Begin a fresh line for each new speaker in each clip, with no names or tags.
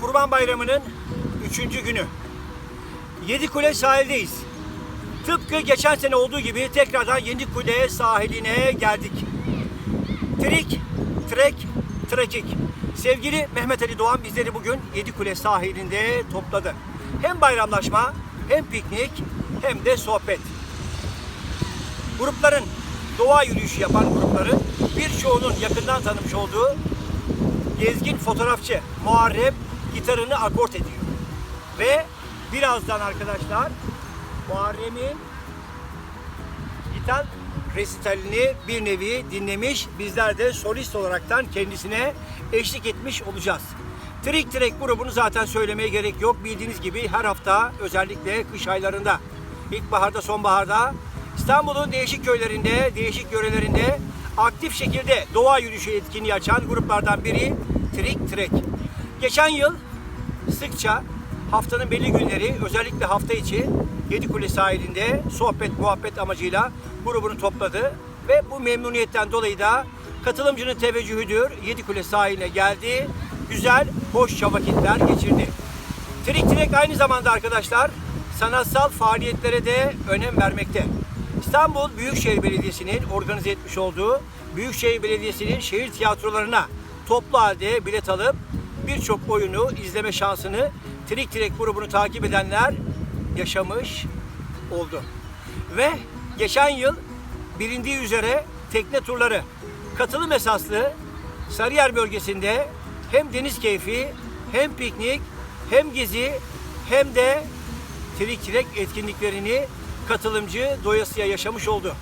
Kurban Bayramı'nın üçüncü günü. Yedikule sahildeyiz. Tıpkı geçen sene olduğu gibi tekrardan Yedikule sahiline geldik. Trik, trek, trekik. Sevgili Mehmet Ali Doğan bizleri bugün Yedikule sahilinde topladı. Hem bayramlaşma, hem piknik, hem de sohbet. Grupların, doğa yürüyüşü yapan grupların birçoğunun yakından tanımış olduğu gezgin fotoğrafçı Muharrem gitarını akort ediyor. Ve birazdan arkadaşlar Muharrem'in gitar resitalini bir nevi dinlemiş. Bizler de solist olaraktan kendisine eşlik etmiş olacağız. Trik Trek grubunu zaten söylemeye gerek yok. Bildiğiniz gibi her hafta özellikle kış aylarında, ilkbaharda, sonbaharda İstanbul'un değişik köylerinde, değişik yörelerinde aktif şekilde doğa yürüyüşü etkinliği açan gruplardan biri Trik Trek. Geçen yıl sıkça haftanın belli günleri özellikle hafta içi Yedikule sahilinde sohbet muhabbet amacıyla grubunu topladı ve bu memnuniyetten dolayı da katılımcının teveccühüdür Yedikule sahiline geldi. Güzel, hoşça vakitler geçirdi. Trik Trek aynı zamanda arkadaşlar sanatsal faaliyetlere de önem vermekte. İstanbul Büyükşehir Belediyesi'nin organize etmiş olduğu Büyükşehir Belediyesi'nin şehir tiyatrolarına toplu halde bilet alıp birçok oyunu izleme şansını Trik Trek grubunu takip edenler yaşamış oldu. Ve geçen yıl bilindiği üzere tekne turları katılım esaslı Sarıyer bölgesinde hem deniz keyfi hem piknik hem gezi hem de Trik Trek etkinliklerini katılımcı doyasıya yaşamış oldu.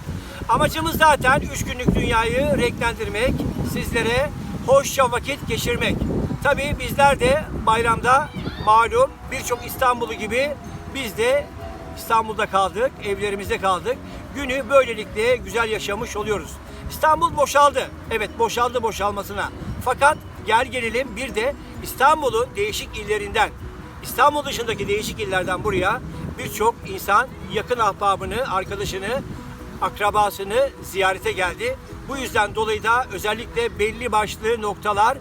Amacımız zaten 3 günlük dünyayı renklendirmek, sizlere hoşça vakit geçirmek. Tabii bizler de bayramda malum birçok İstanbullu gibi biz de İstanbul'da kaldık, evlerimizde kaldık. Günü böylelikle güzel yaşamış oluyoruz. İstanbul boşaldı. Evet boşaldı boşalmasına. Fakat gel gelelim bir de İstanbul'un değişik illerinden, İstanbul dışındaki değişik illerden buraya birçok insan yakın ahbabını, arkadaşını, akrabasını ziyarete geldi. Bu yüzden dolayı da özellikle belli başlı noktalar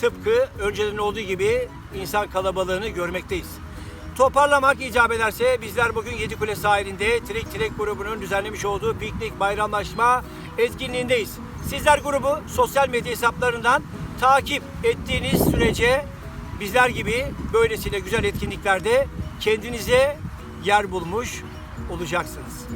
tıpkı önceden olduğu gibi insan kalabalığını görmekteyiz. Toparlamak icap ederse bizler bugün Yedikule sahilinde Trek Trek grubunun düzenlemiş olduğu piknik bayramlaşma etkinliğindeyiz. Sizler grubu sosyal medya hesaplarından takip ettiğiniz sürece bizler gibi böylesine güzel etkinliklerde kendinize yer bulmuş olacaksınız.